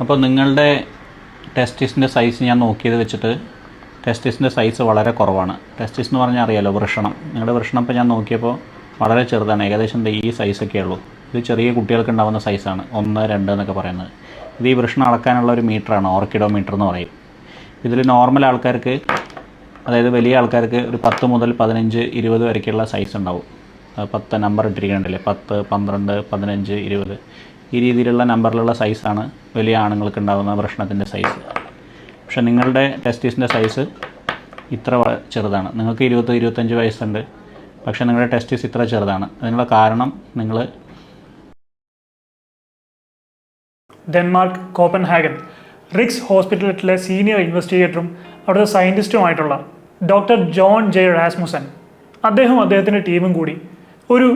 അപ്പോൾ നിങ്ങളുടെ ടെസ്റ്റിസിന്റെ സൈസ് ഞാൻ നോക്കിയത് വെച്ചിട്ട് ടെസ്റ്റിസിന്റെ സൈസ് വളരെ കുറവാണ്. ടെസ്റ്റിസ് എന്ന് പറഞ്ഞാൽ അറിയാലോ വൃഷണം. നിങ്ങളുടെ വൃഷണം ഇപ്പോൾ ഞാൻ നോക്കിയപ്പോൾ വളരെ ചെറുതാണ്. ഏകദേശം ഈ സൈസൊക്കെ ഉള്ളൂ. ഇത് ചെറിയ കുട്ടികൾക്ക് ഉണ്ടാകുന്ന സൈസാണ് ഒന്ന് രണ്ട് എന്നൊക്കെ പറയുന്നത്. ഇത് ഈ വൃഷണം അളക്കാനുള്ള ഒരു മീറ്ററാണ് ഓർക്കിഡോ മീറ്റർ എന്ന് പറയും. ഇതിൽ നോർമൽ ആൾക്കാർക്ക് അതായത് വലിയ ആൾക്കാർക്ക് ഒരു പത്ത് മുതൽ പതിനഞ്ച് ഇരുപത് വരയ്ക്കുള്ള സൈസ് ഉണ്ടാവും. പത്ത് നമ്പർ ഇട്ടിരിക്കുന്നുണ്ടല്ലേ പത്ത് പന്ത്രണ്ട് പതിനഞ്ച് ഇരുപത്. ഈ രീതിയിലുള്ള നമ്പറിലുള്ള സൈസാണ് വലിയ ആണുങ്ങൾക്ക് ഉണ്ടാകുന്ന പ്രശ്നത്തിന്റെ സൈസ്. പക്ഷേ നിങ്ങളുടെ ടെസ്റ്റീസിന്റെ സൈസ് ഇത്ര ചെറുതാണ്. നിങ്ങൾക്ക് ഇരുപത് ഇരുപത്തഞ്ച് വയസ്സുണ്ട്. പക്ഷേ നിങ്ങളുടെ ടെസ്റ്റീസ് ഇത്ര ചെറുതാണ്. അതിനുള്ള കാരണം നിങ്ങൾ ഡെൻമാർക്ക് കോപ്പൻഹാഗൻ റിക്സ് ഹോസ്പിറ്റലിലെ സീനിയർ ഇൻവെസ്റ്റിഗേറ്ററും അവിടുത്തെ സയന്റിസ്റ്റുമായിട്ടുള്ള ഡോക്ടർ ജോൺ ജെ റാസ്മുസൻ അദ്ദേഹം അദ്ദേഹത്തിന്റെ ടീമും കൂടി ഒരു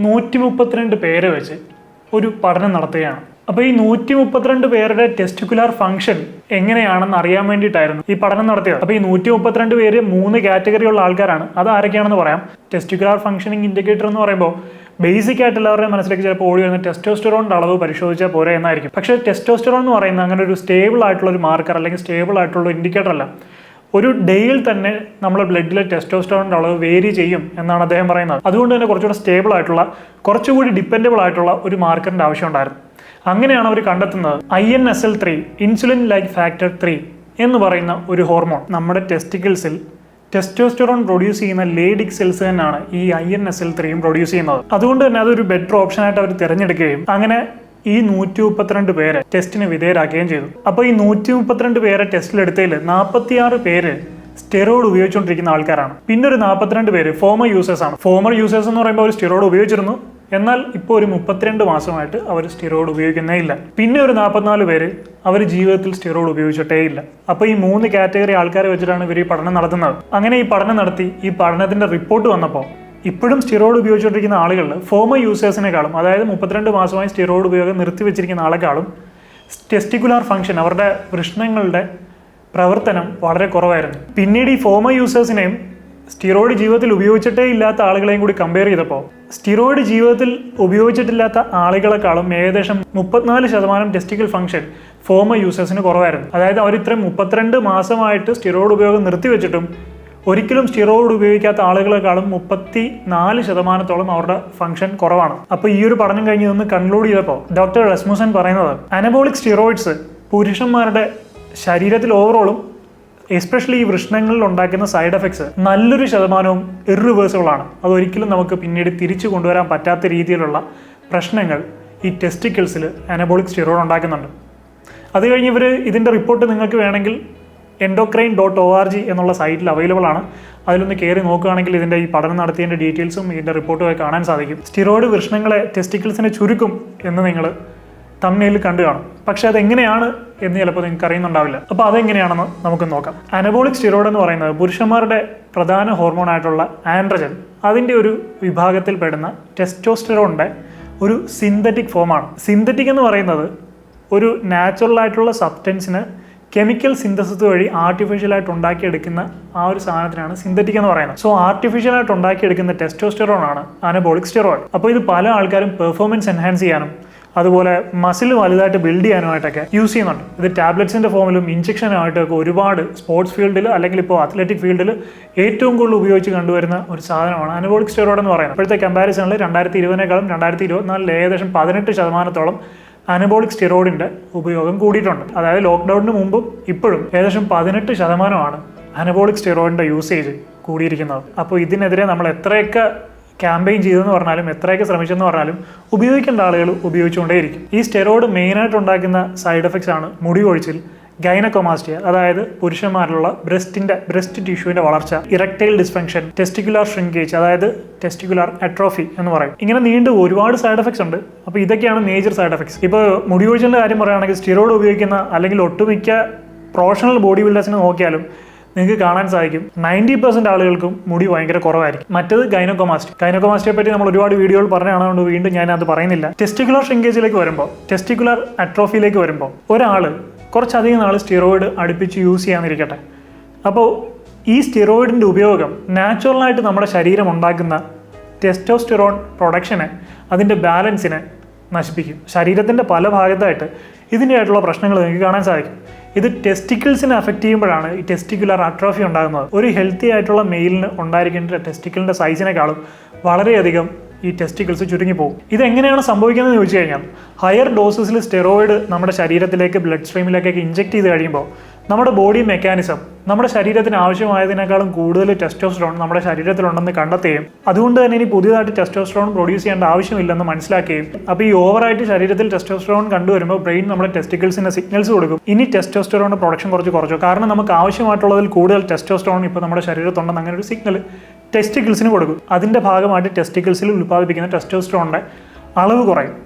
നൂറ്റി മുപ്പത്തിരണ്ട് പേരെ വെച്ച് ഒരു പഠനം നടത്തുകയാണ്. അപ്പോൾ ഈ നൂറ്റി മുപ്പത്തിരണ്ട് പേരുടെ ടെസ്റ്റിക്കുലാർ ഫംഗ്ഷൻ എങ്ങനെയാണെന്ന് അറിയാൻ വേണ്ടിയിട്ടായിരുന്നു ഈ പഠനം നടത്തിയത്. അപ്പോൾ ഈ നൂറ്റി മുപ്പത്തിരണ്ട് പേര് മൂന്ന് കാറ്റഗറിയുള്ള ആൾക്കാരാണ്. അത് ആരൊക്കെയാണെന്ന് പറയാം. ടെസ്റ്റിക്കുലാർ ഫംഗ്ഷനിങ് ഇൻഡിക്കേറ്റർ എന്ന് പറയുമ്പോൾ ബേസിക് ആയിട്ട് എല്ലാവരുടെയും മനസ്സിലേക്ക് ചിലപ്പോൾ ഓടി വരുന്ന ടെസ്റ്റോസ്റ്ററോണിന്റെ അളവ് പരിശോധിച്ചാൽ പോരെ എന്നായിരിക്കും. പക്ഷേ ടെസ്റ്റോസ്റ്ററോൺ എന്ന് പറയുന്നത് അങ്ങനെ ഒരു സ്റ്റേബിൾ ആയിട്ടുള്ള ഒരു മാർക്കർ അല്ലെങ്കിൽ സ്റ്റേബിൾ ആയിട്ടുള്ള ഇൻഡിക്കേറ്റർ അല്ല. ഒരു ഡേയിൽ തന്നെ നമ്മുടെ ബ്ലഡിലെ ടെസ്റ്റോസ്റ്ററോണിന്റെ അളവ് വേരി ചെയ്യും എന്നാണ് അദ്ദേഹം പറയുന്നത്. അതുകൊണ്ട് തന്നെ കുറച്ചുകൂടെ സ്റ്റേബിൾ ആയിട്ടുള്ള കുറച്ചുകൂടി ഡിപ്പെൻഡബിൾ ആയിട്ടുള്ള ഒരു മാർക്കറിന്റെ ആവശ്യമുണ്ടായിരുന്നു അങ്ങനെയാണ് അവർ കണ്ടെത്തുന്നത്. I N S L three insulin like factor three എന്ന് പറയുന്ന ഒരു ഹോർമോൺ നമ്മുടെ ടെസ്റ്റിക്കിൾസിൽ ടെസ്റ്റോസ്റ്ററോൺ പ്രൊഡ്യൂസ് ചെയ്യുന്ന ലേഡിക് സെൽസ് തന്നെയാണ് ഈ ഐ എൻ എസ് എൽ ത്രീയും പ്രൊഡ്യൂസ് ചെയ്യുന്നത്. അതുകൊണ്ട് തന്നെ അതൊരു ബെറ്റർ ഓപ്ഷനായിട്ട് അവർ തിരഞ്ഞെടുക്കുകയും അങ്ങനെ ഈ നൂറ്റി മുപ്പത്തിരണ്ട് പേരെ ടെസ്റ്റിന് വിധേയരാക്കുകയും ചെയ്തു. അപ്പോൾ ഈ നൂറ്റി മുപ്പത്തിരണ്ട് പേരെ ടെസ്റ്റിലെടുത്തതിൽ നാൽപ്പത്തിയാറ് പേര് സ്റ്റെറോയിഡ് ഉപയോഗിച്ചുകൊണ്ടിരിക്കുന്ന ആൾക്കാരാണ്. പിന്നെ ഒരു നാൽപ്പത്തിരണ്ട് പേര് ഫോമർ യൂസേഴ്സ് ആണ്. ഫോമർ യൂസേഴ്സ് എന്ന് പറയുമ്പോൾ അവർ സ്റ്റെറോയിഡ് ഉപയോഗിച്ചിരുന്നു. എന്നാൽ ഇപ്പോൾ ഒരു മുപ്പത്തിരണ്ട് മാസമായിട്ട് അവർ സ്റ്റെറോയിഡ് ഉപയോഗിക്കുന്നേ ഇല്ല. പിന്നെ ഒരു നാൽപ്പത്തിനാല് പേര് അവർ ജീവിതത്തിൽ സ്റ്റെറോയിഡ് ഉപയോഗിച്ചിട്ടേ ഇല്ല. അപ്പോൾ ഈ മൂന്ന് കാറ്റഗറി ആൾക്കാരെ വെച്ചിട്ടാണ് ഇവർ ഈ പഠനം നടത്തുന്നത്. അങ്ങനെ ഈ പഠനം നടത്തി ഈ പഠനത്തിന്റെ റിപ്പോർട്ട് വന്നപ്പോൾ ഇപ്പോഴും സ്റ്റിറോയിഡ് ഉപയോഗിച്ചുകൊണ്ടിരിക്കുന്ന ആളുകളിൽ ഫോമർ യൂസേഴ്സിനേക്കാളും അതായത് മുപ്പത്തിരണ്ട് മാസമായി സ്റ്റിറോയിഡ് ഉപയോഗം നിർത്തിവെച്ചിരിക്കുന്ന ആളെക്കാളും ടെസ്റ്റിക്കുലാർ ഫംഗ്ഷൻ അവരുടെ വൃഷ്ണങ്ങളുടെ പ്രവർത്തനം വളരെ കുറവായിരുന്നു. പിന്നീട് ഈ ഫോമർ യൂസേഴ്സിനെയും സ്റ്റിറോയിഡ് ജീവിതത്തിൽ ഉപയോഗിച്ചിട്ടേ ഇല്ലാത്ത ആളുകളെയും കൂടി കമ്പയർ ചെയ്തപ്പോൾ സ്റ്റിറോയിഡ് ജീവിതത്തിൽ ഉപയോഗിച്ചിട്ടില്ലാത്ത ആളുകളെക്കാളും ഏകദേശം മുപ്പത്തിനാല് ശതമാനം ടെസ്റ്റിക്കൽ ഫംഗ്ഷൻ ഫോമർ യൂസേഴ്സിന് കുറവായിരുന്നു. അതായത് അവർ ഇത്രയും മുപ്പത്തിരണ്ട് മാസമായിട്ട് സ്റ്റിറോയിഡ് ഉപയോഗം നിർത്തിവെച്ചിട്ടും ഒരിക്കലും സ്റ്റിറോയിഡ് ഉപയോഗിക്കാത്ത ആളുകളെക്കാളും മുപ്പത്തി നാല് ശതമാനത്തോളം അവരുടെ ഫംഗ്ഷൻ കുറവാണ്. അപ്പോൾ ഈ ഒരു പഠനം കഴിഞ്ഞ് നിന്ന് കൺക്ലൂഡ് ചെയ്തപ്പോൾ ഡോക്ടർ റസ്മുസൻ പറയുന്നത് അനബോളിക് സ്റ്റിറോയിഡ്സ് പുരുഷന്മാരുടെ ശരീരത്തിൽ ഓവറോളും എസ്പെഷ്യലി ഈ വൃഷ്ണങ്ങളിൽ ഉണ്ടാക്കുന്ന സൈഡ് എഫക്ട്സ് നല്ലൊരു ശതമാനവും ഇറിവേഴ്സിബിൾ ആണ്. അതൊരിക്കലും നമുക്ക് പിന്നീട് തിരിച്ചു കൊണ്ടുവരാൻ പറ്റാത്ത രീതിയിലുള്ള പ്രശ്നങ്ങൾ ഈ ടെസ്റ്റിക്കിൾസിൽ അനബോളിക് സ്റ്റിറോയിഡ് ഉണ്ടാക്കുന്നുണ്ട്. അത് കഴിഞ്ഞ് ഇവർ ഇതിന്റെ റിപ്പോർട്ട് നിങ്ങൾക്ക് വേണമെങ്കിൽ endocrine dot O R G എന്നുള്ള സൈറ്റിൽ അവൈലബിൾ ആണ്. അതിലൊന്ന് കയറി നോക്കുകയാണെങ്കിൽ ഇതിന്റെ ഈ പഠനം നടത്തിയതിന്റെ ഡീറ്റെയിൽസും ഇതിന്റെ റിപ്പോർട്ടുമായി കാണാൻ സാധിക്കും. സ്റ്റിറോയിഡ് വൃഷ്ണങ്ങളെ ടെസ്റ്റിക്കിൾസിനെ ചുരുക്കും എന്ന് നിങ്ങൾ തമ്മിൽ കണ്ടു കാണും. പക്ഷേ അതെങ്ങനെയാണ് എന്ന് ചിലപ്പോൾ നിങ്ങൾക്ക് അറിയുന്നുണ്ടാവില്ല. അപ്പോൾ അതെങ്ങനെയാണെന്ന് നമുക്ക് നോക്കാം. അനബോളിക് സ്റ്റിറോയിഡ് എന്ന് പറയുന്നത് പുരുഷന്മാരുടെ പ്രധാന ഹോർമോൺ ആയിട്ടുള്ള ആൻഡ്രജൻ അതിന്റെ ഒരു വിഭാഗത്തിൽ പെടുന്ന ടെസ്റ്റോസ്റ്ററോണിന്റെ ഒരു സിന്തറ്റിക് ഫോമാണ് സിന്തറ്റിക് എന്ന് പറയുന്നത് ഒരു നാച്ചുറൽ ആയിട്ടുള്ള സബ്സ്റ്റൻസിന് കെമിക്കൽ സിന്തസിസ് വഴി ആർട്ടിഫിഷ്യൽ ആയിട്ട് ഉണ്ടാക്കിയെടുക്കുന്ന ആ ഒരു സാധനത്തിനാണ് സിന്തറ്റിക് എന്ന് പറയുന്നത്. സോ ആർട്ടിഫിഷ്യൽ ആയിട്ട് ഉണ്ടാക്കിയെടുക്കുന്ന ടെസ്റ്റോസ്റ്റെറോൺ ആണ് അനബോളിക് സ്റ്റെറോയിഡ് അപ്പോൾ ഇത് പല ആൾക്കാരും പെർഫോമൻസ് എൻഹാൻസ് ചെയ്യാനും അതുപോലെ മസിൽ വലുതായിട്ട് ബിൽഡ് ചെയ്യാനുമായിട്ടൊക്കെ യൂസ് ചെയ്യുന്നുണ്ട്. ഇത് ടാബ്ലറ്റ്സിന്റെ ഫോമിലും ഇഞ്ചക്ഷനായിട്ടൊക്കെ ഒരുപാട് സ്പോർട്സ് ഫീൽഡിൽ അല്ലെങ്കിൽ ഇപ്പോൾ അത്ലറ്റിക് ഫീൽഡിൽ ഏറ്റവും കൂടുതൽ ഉപയോഗിച്ച് കണ്ടുവരുന്ന ഒരു സാധനമാണ് അനബോളിക് സ്റ്റെറോയിഡ് എന്ന് പറയുന്നത്. ഇപ്പോഴത്തെ കമ്പാരിസണിൽ രണ്ടായിരത്തി ഇരുപതിനേക്കാളും രണ്ടായിരത്തി ഇരുപത്തിനാലിൽ ഏകദേശം പതിനെട്ട് ശതമാനത്തോളം അനബോളിക് സ്റ്റിറോയിഡിന്റെ ഉപയോഗം കൂടിയിട്ടുണ്ട്. അതായത് ലോക്ക്ഡൗണിന് മുമ്പും ഇപ്പോഴും ഏകദേശം പതിനെട്ട് ശതമാനമാണ് അനബോളിക് സ്റ്റിറോയിഡിന്റെ യൂസേജ് കൂടിയിരിക്കുന്നത്. അപ്പോൾ ഇതിനെതിരെ നമ്മൾ എത്രയൊക്കെ ക്യാമ്പയിൻ ചെയ്തെന്ന് പറഞ്ഞാലും എത്രയൊക്കെ ശ്രമിച്ചെന്ന് പറഞ്ഞാലും ഉപയോഗിക്കേണ്ട ആളുകൾ ഉപയോഗിച്ചുകൊണ്ടേയിരിക്കും. ഈ സ്റ്റെറോയിഡ് മെയിനായിട്ട് ഉണ്ടാക്കുന്ന സൈഡ് എഫക്ട്സ് ആണ് മുടി കൊഴിച്ചിൽ ഗൈനക്കൊമാസ്റ്റിയ അതായത് പുരുഷന്മാരിലുള്ള ബ്രസ്റ്റിന്റെ ബ്രസ്റ്റ് ടിഷ്യൂവിന്റെ വളർച്ച ഇറക്ടൈൽ ഡിസ്ഫങ്ഷൻ ടെസ്റ്റിക്കുലാർ ഷ്രിങ്കേജ് അതായത് ടെസ്റ്റിക്കുലാർ അട്രോഫി എന്ന് പറയും. ഇങ്ങനെ നീണ്ട് ഒരുപാട് സൈഡ് എഫക്ട്സ് ഉണ്ട്. അപ്പോൾ ഇതൊക്കെയാണ് മേജർ സൈഡ് എഫക്ട്സ്. ഇപ്പോൾ മുടി കൊഴിച്ചിലിന്റെ കാര്യം പറയുകയാണെങ്കിൽ സ്റ്റിറോയിഡ് ഉപയോഗിക്കുന്ന അല്ലെങ്കിൽ ഒട്ടുമിക്ക പ്രൊഫഷണൽ ബോഡി ബിൽഡേഴ്സിനെ നോക്കിയാലും നിങ്ങൾക്ക് കാണാൻ സാധിക്കും. നയന്റി പെർസെന്റ് ആളുകൾക്കും മുടി ഭയങ്കര കുറവായിരിക്കും. മറ്റത് ഗൈനോകോമാസ്റ്റി ഗൈനോകോമാസ്റ്റിയെ പറ്റി നമ്മൾ ഒരുപാട് വീഡിയോകൾ പറഞ്ഞാണ് വീണ്ടും ഞാൻ അത് പറയുന്നില്ല. ടെസ്റ്റിക്കുലർ ഷ്രിങ്കേജിലേക്ക് വരുമ്പോൾ ടെസ്റ്റിക്കുലർ അട്രോഫിയിലേക്ക് വരുമ്പോൾ ഒരാൾ കുറച്ചധികം നാൾ സ്റ്റിറോയിഡ് അടുപ്പിച്ച് യൂസ് ചെയ്യാമെന്നിരിക്കട്ടെ അപ്പോൾ ഈ സ്റ്റിറോയിഡിന്റെ ഉപയോഗം നാച്ചുറലായിട്ട് നമ്മുടെ ശരീരം ഉണ്ടാക്കുന്ന ടെസ്റ്റോസ്റ്റിറോൺ പ്രൊഡക്ഷനെ അതിന്റെ ബാലൻസിനെ നശിപ്പിക്കും. ശരീരത്തിന്റെ പല ഭാഗത്തായിട്ട് ഇതിന്റെ ആയിട്ടുള്ള പ്രശ്നങ്ങൾ നിങ്ങൾക്ക് കാണാൻ സാധിക്കും. ഇത് ടെസ്റ്റിക്കിൾസിനെ അഫക്റ്റ് ചെയ്യുമ്പോഴാണ് ഈ ടെസ്റ്റിക്കുലർ അട്രോഫി ഉണ്ടാകുന്നത്. ഒരു ഹെൽത്തി ആയിട്ടുള്ള മെയിലിന് ഉണ്ടായിരിക്കേണ്ട ടെസ്റ്റിക്കിളിന്റെ സൈസിനേക്കാളും വളരെയധികം ഈ ടെസ്റ്റിക്കിൾസ് ചുരുങ്ങിപ്പോകും ഇതെങ്ങനെയാണ് സംഭവിക്കുന്നത് ചോദിച്ചു കഴിഞ്ഞാൽ ഹയർ ഡോസസിൽ സ്റ്റെറോയിഡ് നമ്മുടെ ശരീരത്തിലേക്ക് ബ്ലഡ് സ്ട്രീമിലേക്കൊക്കെ ഇഞ്ചെക്ട് ചെയ്ത് കഴിയുമ്പോൾ നമ്മുടെ ബോഡി മെക്കാനിസം നമ്മുടെ ശരീരത്തിന് ആവശ്യമായതിനേക്കാളും കൂടുതൽ ടെസ്റ്റോസ്ട്രോൺ നമ്മുടെ ശരീരത്തിലുണ്ടെന്ന് കണ്ടെത്തുകയും അതുകൊണ്ട് തന്നെ ഇനി പുതിയതായിട്ട് ടെസ്റ്റോസ്ട്രോൺ പ്രൊഡ്യൂസ് ചെയ്യേണ്ട ആവശ്യമില്ലെന്ന് മനസ്സിലാക്കുകയും അപ്പോൾ ഈ ഓവറായിട്ട് ശരീരത്തിൽ ടെസ്റ്റോസ്ട്രോൺ കണ്ടുവരുമ്പോൾ ബ്രെയിൻ നമ്മുടെ ടെസ്റ്റിക്കിൾസിന് സിഗ്നൽസ് കൊടുക്കും. ഇനി ടെസ്റ്റോസ്ട്രോണിന്റെ പ്രൊഡക്ഷൻ കുറച്ച് കുറച്ചു. കാരണം നമുക്ക് ആവശ്യമായിട്ടുള്ളതിൽ കൂടുതൽ ടെസ്റ്റോസ്ട്രോൺ ഇപ്പോൾ നമ്മുടെ ശരീരത്തുണ്ടെന്ന് അങ്ങനെ ഒരു സിഗ്നൽ ടെസ്റ്റിക്കിൾസിന് കൊടുക്കും. അതിന്റെ ഭാഗമായിട്ട് ടെസ്റ്റിക്കിൾസിൽ ഉൽപ്പാദിപ്പിക്കുന്ന ടെസ്റ്റോസ്ട്രോണിന്റെ അളവ് കുറയും.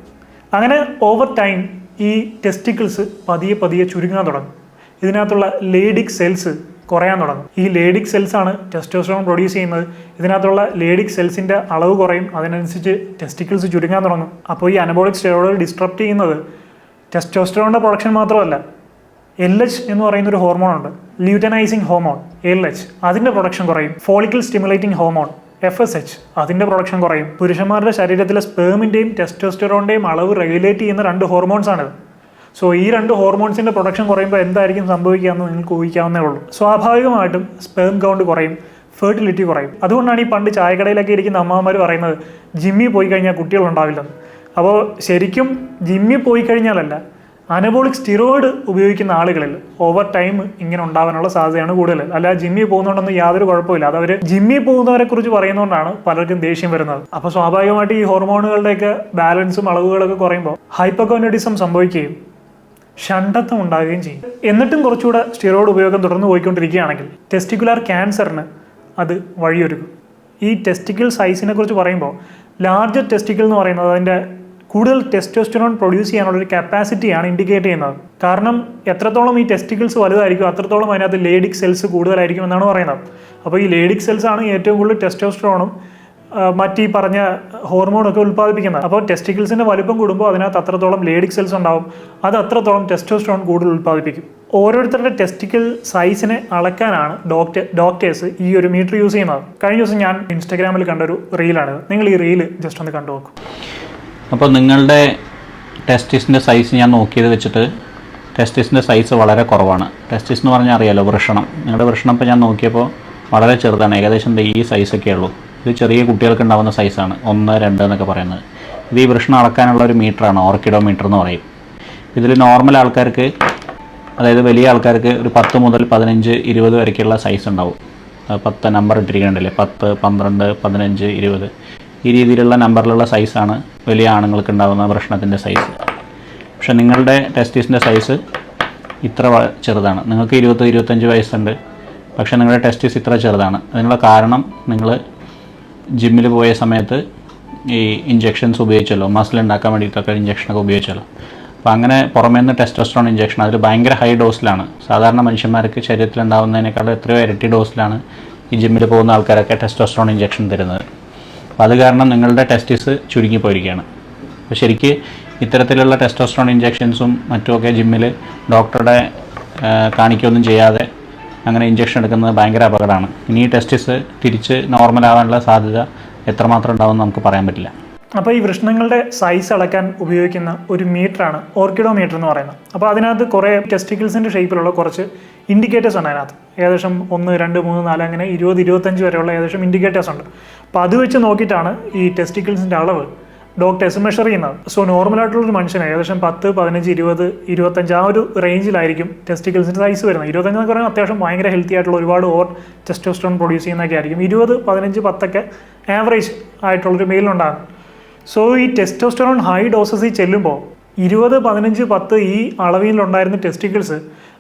അങ്ങനെ ഓവർ ടൈം ഈ ടെസ്റ്റിക്കിൾസ് പതിയെ പതിയെ ചുരുങ്ങാൻ തുടങ്ങും. ഇതിനകത്തുള്ള ലേഡിക് സെൽസ് കുറയാൻ തുടങ്ങും. ഈ ലേഡിക് സെൽസാണ് ടെസ്റ്റോസ്ട്രോൺ പ്രൊഡ്യൂസ് ചെയ്യുന്നത്. ഇതിനകത്തുള്ള ലേഡിക് സെൽസിന്റെ അളവ് കുറയും. അതിനനുസരിച്ച് ടെസ്റ്റിക്കിൾസ് ചുരുങ്ങാൻ തുടങ്ങും. അപ്പോൾ ഈ അനബോളിക് സ്റ്റെറോയിഡ് ഡിസ്ട്രപ്റ്റ് ചെയ്യുന്നത് ടെസ്റ്റോസ്ട്രോണിന്റെ പ്രൊഡക്ഷൻ മാത്രമല്ല എൽ എച്ച് എന്ന് പറയുന്ന ഒരു ഹോർമോൺ ഉണ്ട്. ല്യൂട്ടനൈസിങ് ഹോർമോൺ എൽ എച്ച് അതിന്റെ പ്രൊഡക്ഷൻ കുറയും. Follicle stimulating hormone F S H അതിന്റെ പ്രൊഡക്ഷൻ കുറയും. പുരുഷന്മാരുടെ ശരീരത്തിലെ സ്പേമിന്റെയും ടെസ്റ്റോസ്റ്ററോണിന്റെയും അളവ് റെഗുലേറ്റ് ചെയ്യുന്ന രണ്ട് ഹോർമോൺസ് ആണിത്. സോ ഈ രണ്ട് ഹോർമോൺസിന്റെ പ്രൊഡക്ഷൻ കുറയുമ്പോൾ എന്തായിരിക്കും സംഭവിക്കുക എന്ന് നിങ്ങൾക്ക് ഊഹിക്കാവുന്നേ ഉള്ളൂ. സ്വാഭാവികമായിട്ടും സ്പേം കൗണ്ട് കുറയും ഫെർട്ടിലിറ്റി കുറയും. അതുകൊണ്ടാണ് ഈ പണ്ട് ചായക്കടയിലൊക്കെ ഇരിക്കുന്ന അമ്മമാർ പറയുന്നത് ജിമ്മിൽ പോയി കഴിഞ്ഞാൽ കുട്ടികളുണ്ടാവില്ലെന്ന്. അപ്പോൾ ശരിക്കും ജിമ്മിൽ പോയി കഴിഞ്ഞാലല്ല അനബോളിക് സ്റ്റിറോയിഡ് ഉപയോഗിക്കുന്ന ആളുകളിൽ ഓവർ ടൈം ഇങ്ങനെ ഉണ്ടാവാനുള്ള സാധ്യതയാണ് കൂടുതൽ. അല്ല ജിമ്മിൽ പോകുന്നതുകൊണ്ടൊന്നും യാതൊരു കുഴപ്പമില്ല അത് അവർ ജിമ്മിൽ പോകുന്നവരെ കുറിച്ച് പറയുന്നതുകൊണ്ടാണ് പലർക്കും ദേഷ്യം വരുന്നത്. അപ്പോൾ സ്വാഭാവികമായിട്ട് ഈ ഹോർമോണുകളുടെയൊക്കെ ബാലൻസും അളവുകളൊക്കെ കുറയുമ്പോൾ ഹൈപ്പക്കോനഡിസം സംഭവിക്കുകയും ഷണ്ടത്വം ഉണ്ടാകുകയും ചെയ്യും. എന്നിട്ടും കുറച്ചുകൂടെ സ്റ്റിറോയിഡ് ഉപയോഗം തുടർന്ന് പോയിക്കൊണ്ടിരിക്കുകയാണെങ്കിൽ ടെസ്റ്റിക്കുലാർ ക്യാൻസറിന് അത് വഴിയൊരുക്കും. ഈ ടെസ്റ്റിക്കിൾ സൈസിനെ കുറിച്ച് പറയുമ്പോൾ ലാർജർ ടെസ്റ്റിക്കിൾ എന്ന് പറയുന്നത് അതിന്റെ കൂടുതൽ ടെസ്റ്റോസ്റ്റിറോൺ പ്രൊഡ്യൂസ് ചെയ്യാനുള്ള ഒരു കപ്പാസിറ്റിയാണ് ഇൻഡിക്കേറ്റ് ചെയ്യുന്നത്. കാരണം എത്രത്തോളം ഈ ടെസ്റ്റിക്കിൾസ് വലുതായിരിക്കും അത്രത്തോളം അതിനകത്ത് ലേഡിക് സെൽസ് കൂടുതലായിരിക്കും എന്നാണ് പറയുന്നത്. അപ്പോൾ ഈ ലേഡിക് സെൽസ് ആണ് ഏറ്റവും കൂടുതൽ ടെസ്റ്റോസ്റ്ററോണും മറ്റീ പറഞ്ഞ ഹോർമോണൊക്കെ ഉൽപ്പാദിപ്പിക്കുന്നത്. അപ്പോൾ ടെസ്റ്റിക്കിൾസിന്റെ വലുപ്പം കൂടുമ്പോൾ അതിനകത്ത് അത്രത്തോളം ലേഡിക് സെൽസ് ഉണ്ടാവും. അത് അത്രത്തോളം ടെസ്റ്റോസ്ട്രോൺ കൂടുതൽ ഉൽപ്പാദിപ്പിക്കും. ഓരോരുത്തരുടെ ടെസ്റ്റിക്കിൾ സൈസിനെ അളക്കാനാണ് ഡോക്ടർ ഡോക്ടേഴ്സ് ഈ ഒരു മീറ്റർ യൂസ് ചെയ്യുന്നത്. കഴിഞ്ഞ ദിവസം ഞാൻ ഇൻസ്റ്റാഗ്രാമിൽ കണ്ട ഒരു റീലാണിത് നിങ്ങൾ ഈ റീൽ ജസ്റ്റ് ഒന്ന് കണ്ടു നോക്കും അപ്പോൾ നിങ്ങളുടെ ടെസ്റ്റിസിന്റെ സൈസ് ഞാൻ നോക്കിയത് വെച്ചിട്ട് ടെസ്റ്റിസിന്റെ സൈസ് വളരെ കുറവാണ്. ടെസ്റ്റിസ് എന്ന് പറഞ്ഞാൽ അറിയാലോ വൃഷണം. നിങ്ങളുടെ വൃഷണം ഇപ്പോൾ ഞാൻ നോക്കിയപ്പോൾ വളരെ ചെറുതാണ് ഏകദേശം ഈ സൈസൊക്കെ ഉള്ളൂ. ഇത് ചെറിയ കുട്ടികൾക്ക് ഉണ്ടാകുന്ന സൈസാണ് ഒന്ന് രണ്ട് എന്നൊക്കെ പറയുന്നത്. ഇത് ഈ വൃഷണം അളക്കാനുള്ള ഒരു മീറ്ററാണ് ഓർക്കിഡോ മീറ്റർ എന്ന് പറയും. ഇതിൽ നോർമൽ ആൾക്കാർക്ക് അതായത് വലിയ ആൾക്കാർക്ക് ഒരു പത്ത് മുതൽ പതിനഞ്ച് ഇരുപത് വരെയൊക്കെയുള്ള സൈസ് ഉണ്ടാവും. പത്ത് നമ്പർ ഇട്ടിരിക്കണ്ടല്ലേ പത്ത് പന്ത്രണ്ട് പതിനഞ്ച് ഇരുപത്. ഈ രീതിയിലുള്ള നമ്പറിലുള്ള സൈസാണ് വലിയ ആണുങ്ങൾക്ക് ഉണ്ടാകുന്ന പ്രശ്നത്തിന്റെ സൈസ് പക്ഷേ നിങ്ങളുടെ ടെസ്റ്റീസിന്റെ സൈസ് ഇത്ര ചെറുതാണ്. നിങ്ങൾക്ക് ഇരുപത് ഇരുപത്തഞ്ച് വയസ്സുണ്ട്. പക്ഷേ നിങ്ങളുടെ ടെസ്റ്റീസ് ഇത്ര ചെറുതാണ്. അതിനുള്ള കാരണം നിങ്ങൾ ജിമ്മിൽ പോയ സമയത്ത് ഈ ഇഞ്ചെക്ഷൻസ് ഉപയോഗിച്ചല്ലോ. മസിൽ ഉണ്ടാക്കാൻ വേണ്ടിയിട്ടൊക്കെ ഇഞ്ചെക്ഷനൊക്കെ ഉപയോഗിച്ചല്ലോ. അപ്പോൾ അങ്ങനെ പുറമേ നിന്ന് ടെസ്റ്റോസ്ട്രോൺ ഇഞ്ചെക്ഷൻ അതിൽ ഭയങ്കര ഹൈ ഡോസിലാണ് സാധാരണ മനുഷ്യന്മാർക്ക് ശരീരത്തിൽ ഉണ്ടാകുന്നതിനേക്കാൾ എത്രയോ ഇരട്ടി ഡോസിലാണ് ഈ ജിമ്മിൽ പോകുന്ന ആൾക്കാരൊക്കെ ടെസ്റ്റോസ്ട്രോൺ ഇഞ്ചെക്ഷൻ തരുന്നത്. അപ്പോൾ അത് കാരണം നിങ്ങളുടെ ടെസ്റ്റിസ് ചുരുങ്ങിപ്പോയിരിക്കുകയാണ്. അപ്പോൾ ശരിക്ക് ഇത്തരത്തിലുള്ള ടെസ്റ്റോസ്ട്രോൺ ഇഞ്ചെക്ഷൻസും മറ്റുമൊക്കെ ജിമ്മിൽ ഡോക്ടറുടെ കാണിക്കൊന്നും ചെയ്യാതെ അങ്ങനെ ഇഞ്ചെക്ഷൻ എടുക്കുന്നത് ഭയങ്കര അപകടമാണ്. ഇനി ടെസ്റ്റിസ് തിരിച്ച് നോർമലാവാനുള്ള സാധ്യത എത്രമാത്രം ഉണ്ടാവും നമുക്ക് പറയാൻ പറ്റില്ല. അപ്പോൾ ഈ വൃഷ്ണങ്ങളുടെ സൈസ് അളക്കാൻ ഉപയോഗിക്കുന്ന ഒരു മീറ്ററാണ് ഓർക്കിഡോമീറ്റർ എന്ന് പറയുന്നത്. അപ്പോൾ അതിനകത്ത് കുറേ ടെസ്റ്റിക്കിൾസിന്റെ ഷേപ്പിലുള്ള കുറച്ച് ഇൻഡിക്കേറ്റേഴ്സ് ഉണ്ട് അതിനകത്ത്. ഏകദേശം ഒന്ന് രണ്ട് മൂന്ന് നാല് അങ്ങനെ ഇരുപത് ഇരുപത്തഞ്ച് വരെയുള്ള ഏകദേശം ഇൻഡിക്കേറ്റേഴ്സ് ഉണ്ട്. അപ്പോൾ അത് വെച്ച് നോക്കിയിട്ടാണ് ഈ ടെസ്റ്റിക്കിൾസിന്റെ അളവ് ഡോക്ടേഴ്സ് മെഷർ ചെയ്യുന്നത്. സോ നോർമലായിട്ടുള്ളൊരു മനുഷ്യന് ഏകദേശം പത്ത് പതിനഞ്ച് ഇരുപത് ഇരുപത്തഞ്ച് ആ ഒരു റേഞ്ചിലായിരിക്കും ടെസ്റ്റിക്കിൾസിന്റെ സൈസ് വരുന്നത്. ഇരുപത്തഞ്ച് എന്ന് പറയുമ്പോൾ അത്യാവശ്യം ഭയങ്കര ഹെൽത്തി ആയിട്ടുള്ള ഒരുപാട് ഓവർ ടെസ്റ്റോസ്റ്റോൺ പ്രൊഡ്യൂസ് ചെയ്യുന്നതൊക്കെ ആയിരിക്കും. ഇരുപത് പതിനഞ്ച് പത്തൊക്കെ ആവറേജ് ആയിട്ടുള്ളൊരു മെയിലുണ്ടാകും സോ ഈ ടെസ്റ്റോസ്റ്ററോൺ ഹൈ ഡോസസിൽ ചെല്ലുമ്പോൾ ഇരുപത് പതിനഞ്ച് പത്ത് ഈ അളവിലുണ്ടായിരുന്ന ടെസ്റ്റിക്കിൾസ്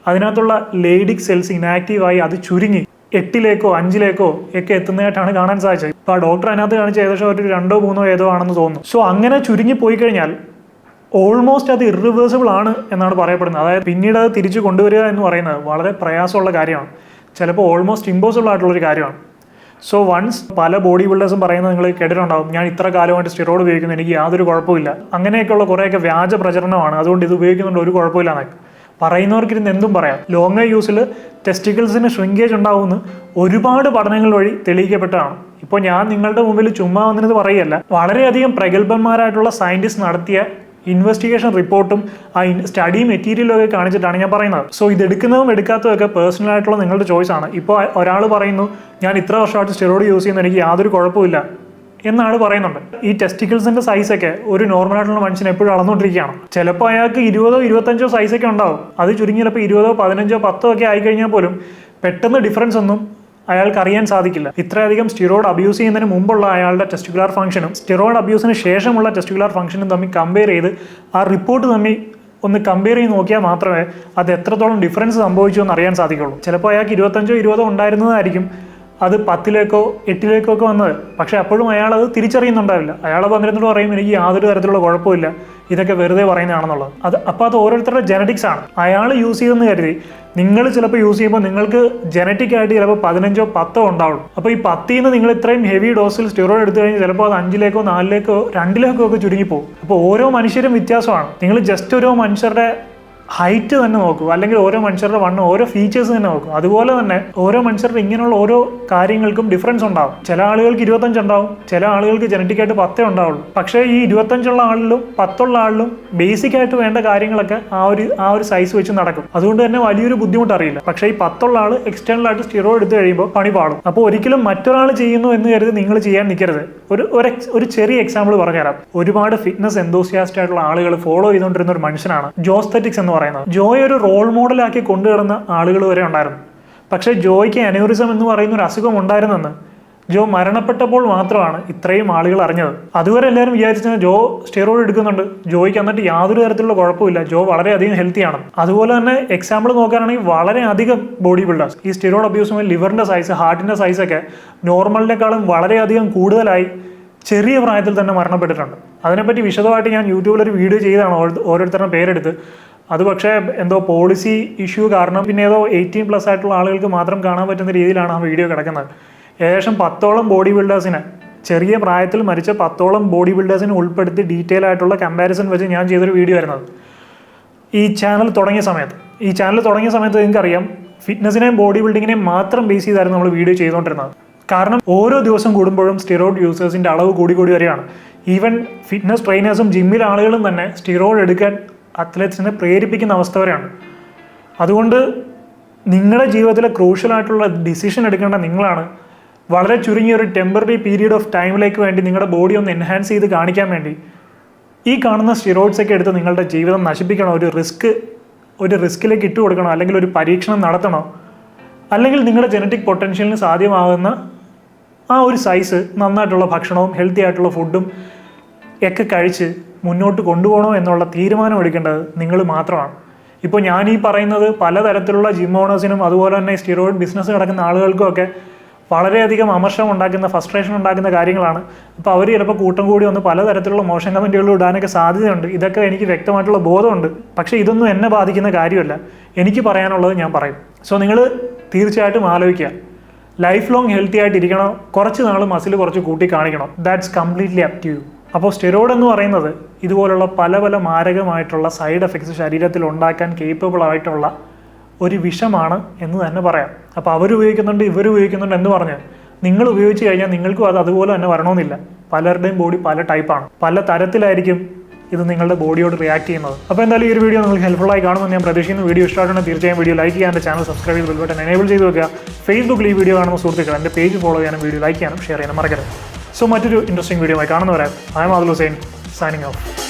അതിനകത്തുള്ള ലേഡിക് സെൽസ് ഇനാക്റ്റീവായി അത് ചുരുങ്ങി എട്ടിലേക്കോ അഞ്ചിലേക്കോ ഒക്കെ എത്തുന്നതായിട്ടാണ് കാണാൻ സാധിച്ചത്. ഇപ്പോൾ ആ ഡോക്ടർ അതിനകത്ത് കാണിച്ച ഏകദേശം ഒരു രണ്ടോ മൂന്നോ ഏതോ ആണെന്ന് തോന്നുന്നു. സോ അങ്ങനെ ചുരുങ്ങി പോയി കഴിഞ്ഞാൽ ഓൾമോസ്റ്റ് അത് ഇറിവേഴ്സിബിൾ ആണ് എന്നാണ് പറയപ്പെടുന്നത്. അതായത് പിന്നീട് അത് തിരിച്ചു കൊണ്ടുവരിക എന്ന് പറയുന്നത് വളരെ പ്രയാസമുള്ള കാര്യമാണ്. ചിലപ്പോൾ ഓൾമോസ്റ്റ് ഇമ്പോസിബിൾ ആയിട്ടുള്ളൊരു കാര്യമാണ്. സോ വൺസ് പല ബോഡി ബിൽഡേഴ്സും പറയുന്നത് നിങ്ങൾ കേട്ടിട്ടുണ്ടാവും ഞാൻ ഇത്ര കാലമായിട്ട് സ്റ്റിറോയിഡ് ഉപയോഗിക്കുന്നു എനിക്ക് യാതൊരു കുഴപ്പമില്ല അങ്ങനെയൊക്കെയുള്ള കുറേയൊക്കെ വ്യാജ പ്രചരണമാണ്. അതുകൊണ്ട് ഇത് ഉപയോഗിക്കുന്നുണ്ട് ഒരു കുഴപ്പമില്ല എന്നൊക്കെ. പറയുന്നവർക്ക് ഇരുന്ന് എന്തും പറയാം. ലോങ് യൂസിൽ ടെസ്റ്റിക്കിൾസിന് ഷ്രിങ്കേജ് ഉണ്ടാവുമെന്ന് ഒരുപാട് പഠനങ്ങൾ വഴി തെളിയിക്കപ്പെട്ടതാണ്. ഇപ്പോൾ ഞാൻ നിങ്ങളുടെ മുമ്പിൽ ചുമ്മാ വന്നിരുന്നത് പറയുകയല്ല വളരെയധികം പ്രഗത്ഭന്മാരായിട്ടുള്ള സയന്റിസ്റ്റ് നടത്തിയ ഇൻവെസ്റ്റിഗേഷൻ റിപ്പോർട്ടും ആ സ്റ്റഡി മെറ്റീരിയലും ഒക്കെ കാണിച്ചിട്ടാണ് ഞാൻ പറയുന്നത്. സോ ഇത് എടുക്കുന്നതും എടുക്കാത്തതും ഒക്കെ പേഴ്സണൽ ആയിട്ടുള്ള നിങ്ങളുടെ ചോയ്സ് ആണ്. ഇപ്പോൾ ഒരാൾ പറയുന്നു ഞാൻ ഇത്ര വർഷമായിട്ട് സ്റ്റെറോയിഡ് യൂസ് ചെയ്യുന്ന എനിക്ക് യാതൊരു കുഴപ്പമില്ല എന്നാണ് പറയുന്നുണ്ട് ഈ ടെസ്റ്റിക്കിൾസിന്റെ സൈസൊക്കെ ഒരു നോർമൽ ആയിട്ടുള്ള മനുഷ്യൻ എപ്പോഴും അളന്നുകൊണ്ടിരിക്കുകയാണ്. ചിലപ്പോൾ അയാൾക്ക് ഇരുപതോ ഇരുപത്തഞ്ചോ സൈസൊക്കെ ഉണ്ടാവും. അത് ചുരുങ്ങിയപ്പോൾ ഇരുപതോ പതിനഞ്ചോ പത്തോ ഒക്കെ ആയിക്കഴിഞ്ഞാൽ പോലും പെട്ടെന്ന് ഡിഫറൻസ് ഒന്നും അയാൾക്ക് അറിയാൻ സാധിക്കില്ല. ഇത്രയധികം സ്റ്റിറോയിഡ് അബ്യൂസ് ചെയ്യുന്നതിന് മുമ്പുള്ള അയാളുടെ ടെസ്റ്റുലാർ ഫംഗ്ഷനും സ്റ്റിറോയിഡ് അബ്യൂസിന് ശേഷമുള്ള ടെസ്റ്റുലാർ ഫംഗ്ഷനും തമ്മിൽ കമ്പയർ ചെയ്ത് ആ റിപ്പോർട്ട് തമ്മിൽ ഒന്ന് കമ്പയർ ചെയ്ത് നോക്കിയാൽ മാത്രമേ അത് എത്രത്തോളം ഡിഫറൻസ് സംഭവിച്ചു എന്ന് അറിയാൻ സാധിക്കുള്ളൂ. ചിലപ്പോൾ അയാൾക്ക് ഇരുപത്തഞ്ചോ ഇരുപതോ ഉണ്ടായിരുന്നതായിരിക്കും അത് പത്തിലേക്കോ എട്ടിലേക്കോ ഒക്കെ വന്നത്. പക്ഷെ അപ്പോഴും അയാൾ അത് തിരിച്ചറിയുന്നുണ്ടാവില്ല. അയാൾ വന്നിരുന്നിട്ട് പറയും എനിക്ക് യാതൊരു തരത്തിലുള്ള കുഴപ്പമില്ല. ഇതൊക്കെ വെറുതെ പറയുന്നതാണെന്നുള്ളത്. അത് അപ്പോൾ അത് ഓരോരുത്തരുടെ ജനറ്റിക്സ് ആണ്. അയാൾ യൂസ് ചെയ്തെന്ന് കരുതി. നിങ്ങൾ ചിലപ്പോൾ യൂസ് ചെയ്യുമ്പോൾ നിങ്ങൾക്ക് ജനറ്റിക് ആയിട്ട് ചിലപ്പോൾ പതിനഞ്ചോ പത്തോ ഉണ്ടാവുള്ളൂ. അപ്പോൾ ഈ പത്തിൽ നിന്ന് നിങ്ങൾ ഇത്രയും ഹെവി ഡോസിൽ സ്റ്റിറോയിഡ് എടുത്തു കഴിഞ്ഞാൽ ചിലപ്പോൾ അത് അഞ്ചിലേക്കോ നാലിലേക്കോ രണ്ടിലേക്കോ ഒക്കെ ചുരുങ്ങിപ്പോകും അപ്പോൾ ഓരോ മനുഷ്യരും വ്യത്യാസമാണ്. നിങ്ങൾ ജസ്റ്റ് ഓരോ മനുഷ്യരുടെ ഹൈറ്റ് തന്നെ നോക്കുക അല്ലെങ്കിൽ ഓരോ മനുഷ്യരുടെ വണ്ണം ഓരോ ഫീച്ചേഴ്സ് തന്നെ നോക്കും. അതുപോലെ തന്നെ ഓരോ മനുഷ്യരുടെ ഇങ്ങനെയുള്ള ഓരോ കാര്യങ്ങൾക്കും ഡിഫറൻസ് ഉണ്ടാവും. ചില ആളുകൾക്ക് ഇരുപത്തഞ്ച് ഉണ്ടാവും. ചില ആളുകൾക്ക് ജനറ്റിക്കായിട്ട് പത്തേ ഉണ്ടാവുള്ളൂ. പക്ഷേ ഈ ഇരുപത്തഞ്ചുള്ള ആളിലും പത്തുള്ള ആളിലും ബേസിക് ആയിട്ട് വേണ്ട കാര്യങ്ങളൊക്കെ ആ ഒരു ആ ഒരു സൈസ് വെച്ച് നടക്കും. അതുകൊണ്ട് തന്നെ വലിയൊരു ബുദ്ധിമുട്ട് അറിയില്ല പക്ഷേ ഈ പത്തുള്ള ആൾ എക്സ്റ്റേണൽ ആയിട്ട് സ്റ്റിറോ എടുത്തു കഴിയുമ്പോൾ പണി പാടും. അപ്പോൾ ഒരിക്കലും മറ്റൊരാൾ ചെയ്യുന്നു എന്ന് കരുതി നിങ്ങൾ ചെയ്യാൻ നിൽക്കരുത് ഒരു ഒരു ചെറിയ എക്സാമ്പിൾ പറഞ്ഞുതരാം. ഒരുപാട് ഫിറ്റ്നസ് എന്തോസിയാസ്റ്റ് ആയിട്ടുള്ള ആളുകൾ ഫോളോ ചെയ്തുകൊണ്ടിരുന്ന ഒരു മനുഷ്യനാണ്. ജോസ്തറ്റിക്സ് എന്ന് പറയുന്നത്. ജോയ് ഒരു റോൾ മോഡലാക്കി കൊണ്ടുവരുന്ന ആളുകൾ വരെ ഉണ്ടായിരുന്നു. പക്ഷേ ജോയ്ക്ക് അനൂറിസം എന്ന് പറയുന്ന ഒരു അസുഖം ഉണ്ടായിരുന്നെന്ന് ജോ മരണപ്പെട്ടപ്പോൾ മാത്രമാണ് ഇത്രയും ആളുകൾ അറിഞ്ഞത്. അതുവരെ എല്ലാവരും വിചാരിച്ചത് ജോ സ്റ്റെറോയിഡ് എടുക്കുന്നുണ്ട്. ജോയ്ക്ക് എന്നിട്ട് യാതൊരു തരത്തിലുള്ള കുഴപ്പമില്ല ജോ വളരെയധികം ഹെൽത്തിയാണ് അതുപോലെ തന്നെ എക്സാമ്പിൾ നോക്കുകയാണെങ്കിൽ വളരെയധികം ബോഡി ബിൽഡേഴ്സ് ഈ സ്റ്റെറോയിഡ് അബ്യൂസുമായി ലിവറിന്റെ സൈസ് ഹാർട്ടിന്റെ സൈസൊക്കെ നോർമലിനേക്കാളും വളരെയധികം കൂടുതലായി ചെറിയ പ്രായത്തിൽ തന്നെ മരണപ്പെട്ടിട്ടുണ്ട്. അതിനെപ്പറ്റി വിശദമായിട്ട് ഞാൻ യൂട്യൂബിൽ ഒരു വീഡിയോ ചെയ്താണ് ഓരോ- ഓരോരുത്തരുടെ പേരെടുത്ത്. അത് പക്ഷേ എന്തോ പോളിസി ഇഷ്യൂ കാരണം പിന്നെ ഏതോ എയ്റ്റീൻ പ്ലസ് ആയിട്ടുള്ള ആളുകൾക്ക് മാത്രം കാണാൻ പറ്റുന്ന രീതിയിലാണ് ആ വീഡിയോ കിടക്കുന്നത്. ഏകദേശം പത്തോളം ബോഡി ബിൽഡേഴ്സിനെ ചെറിയ പ്രായത്തിൽ മരിച്ച പത്തോളം ബോഡി ബിൽഡേഴ്സിനെ ഉൾപ്പെടുത്തി ഡീറ്റെയിൽ ആയിട്ടുള്ള കമ്പാരിസൺ വെച്ച് ഞാൻ ചെയ്തൊരു വീഡിയോ ആയിരുന്നത് ഈ ചാനൽ തുടങ്ങിയ സമയത്ത് ഈ ചാനൽ തുടങ്ങിയ സമയത്ത് നിങ്ങൾക്കറിയാം ഫിറ്റ്നസിനെയും ബോഡി ബിൽഡിങ്ങിനെയും മാത്രം ബേസ് ചെയ്തായിരുന്നു നമ്മൾ വീഡിയോ ചെയ്തുകൊണ്ടിരുന്നത്. കാരണം ഓരോ ദിവസം കൂടുമ്പോഴും സ്റ്റിറോയിഡ് യൂസേഴ്സിന്റെ അളവ് കൂടി കൂടി വരികയാണ്. ഈവൻ ഫിറ്റ്നസ് ട്രെയിനേഴ്സും ജിമ്മിലെ ആളുകളും തന്നെ സ്റ്റിറോയിഡ് എടുക്കാൻ അത്ലറ്റ്സിനെ പ്രേരിപ്പിക്കുന്ന അവസ്ഥ വരെയാണ്. അതുകൊണ്ട് നിങ്ങളുടെ ജീവിതത്തിലെ ക്രൂഷ്യലായിട്ടുള്ള ഡിസിഷൻ എടുക്കേണ്ട നിങ്ങളാണ്. വളരെ ചുരുങ്ങിയ ഒരു ടെമ്പററി പീരീഡ് ഓഫ് ടൈമിലേക്ക് വേണ്ടി നിങ്ങളുടെ ബോഡി ഒന്ന് എൻഹാൻസ് ചെയ്ത് കാണിക്കാൻ വേണ്ടി ഈ കാണുന്ന സ്റ്റിറോയിഡ്സ് ഒക്കെ എടുത്ത് നിങ്ങളുടെ ജീവിതം നശിപ്പിക്കണോ. ഒരു റിസ്ക് ഒരു റിസ്ക്കിലേക്ക് ഇട്ട് കൊടുക്കണോ. അല്ലെങ്കിൽ ഒരു പരീക്ഷണം നടത്തണോ. അല്ലെങ്കിൽ നിങ്ങളുടെ ജനറ്റിക് പൊട്ടൻഷ്യലിന് സാധ്യമാകുന്ന ആ ഒരു സൈസ് നന്നായിട്ടുള്ള ഭക്ഷണവും ഹെൽത്തി ആയിട്ടുള്ള ഫുഡും ഒക്കെ കഴിച്ച് മുന്നോട്ട് കൊണ്ടുപോകണോ എന്നുള്ള തീരുമാനം എടുക്കേണ്ടത് നിങ്ങൾ മാത്രമാണ്. ഇപ്പോൾ ഞാൻ ഈ പറയുന്നത് പലതരത്തിലുള്ള ജിം ഓണേഴ്സിനും അതുപോലെ തന്നെ സ്റ്റിറോയിഡ് ബിസിനസ് കിടക്കുന്ന ആളുകൾക്കും ഒക്കെ വളരെയധികം അമർഷം ഉണ്ടാക്കുന്ന ഫസ്ട്രേഷൻ ഉണ്ടാക്കുന്ന കാര്യങ്ങളാണ്. അപ്പോൾ അവർ ചിലപ്പോൾ കൂട്ടം കൂടി വന്ന് പലതരത്തിലുള്ള മോശം കമന്റുകൾ ഇടാനൊക്കെ സാധ്യതയുണ്ട്. ഇതൊക്കെ എനിക്ക് വ്യക്തമായിട്ടുള്ള ബോധമുണ്ട്. പക്ഷേ ഇതൊന്നും എന്നെ ബാധിക്കുന്ന കാര്യമല്ല. എനിക്ക് പറയാനുള്ളത് ഞാൻ പറയും. സോ നിങ്ങൾ തീർച്ചയായിട്ടും ആലോചിക്കുക. ലൈഫ് ലോങ് ഹെൽത്തി ആയിട്ട് ഇരിക്കണം കുറച്ച് നാൾ മസിൽ കുറച്ച് കൂട്ടി കാണിക്കണം. That's completely up to you അപ്പോൾ സ്റ്റെറോയിഡ് എന്ന് പറയുന്നത് ഇതുപോലുള്ള പല പല മാരകമായിട്ടുള്ള സൈഡ് എഫക്ട്സ് ശരീരത്തിൽ ഉണ്ടാക്കാൻ കേപ്പബിൾ ആയിട്ടുള്ള ഒരു വിഷമാണ് എന്ന് തന്നെ പറയാം. അപ്പോൾ അവർ ഉപയോഗിക്കുന്നുണ്ട് ഇവർ ഉപയോഗിക്കുന്നുണ്ട് എന്ന് പറഞ്ഞ് നിങ്ങൾ ഉപയോഗിച്ച് കഴിഞ്ഞാൽ നിങ്ങൾക്കും അത് അതുപോലെ തന്നെ വരണമെന്നില്ല. പലരുടെയും ബോഡി പല ടൈപ്പാണ് പല തരത്തിലായിരിക്കും ഇത് നിങ്ങളുടെ ബോഡിയോട് റിയാക്ട് ചെയ്യുന്നത്. അപ്പോൾ എന്തായാലും ഈ ഒരു വീഡിയോ നിങ്ങൾക്ക് ഹെൽപ്ഫുൾ ആയി കാണുമെന്ന് ഞാൻ പ്രതീക്ഷിക്കുന്നു. വീഡിയോ ഇഷ്ടമായിട്ടുണ്ടെങ്കിൽ തീർച്ചയായും വീഡിയോ ലൈക്ക് ചെയ്യാൻ എന്റെ ചാനൽ സബ്സ്ക്രൈബ് ചെയ്ത് ബെൽബട്ടൺ എനേബിൾ ചെയ്ത് വെക്കുക. ഫേസ്ബുക്കിൽ ഈ വീഡിയോ കാണുന്ന സുഹൃത്തുക്കൾ എന്റെ പേജ് ഫോളോ ചെയ്യാനും വീഡിയോ ലൈക്ക് ചെയ്യാനും ഷെയർ ചെയ്യാനും മറക്കരുത്. സോ മറ്റൊരു ഇൻട്രസ്റ്റിംഗ് വീഡിയോ ആയി കാണുന്നവരായി I'm Adul Hussain signing off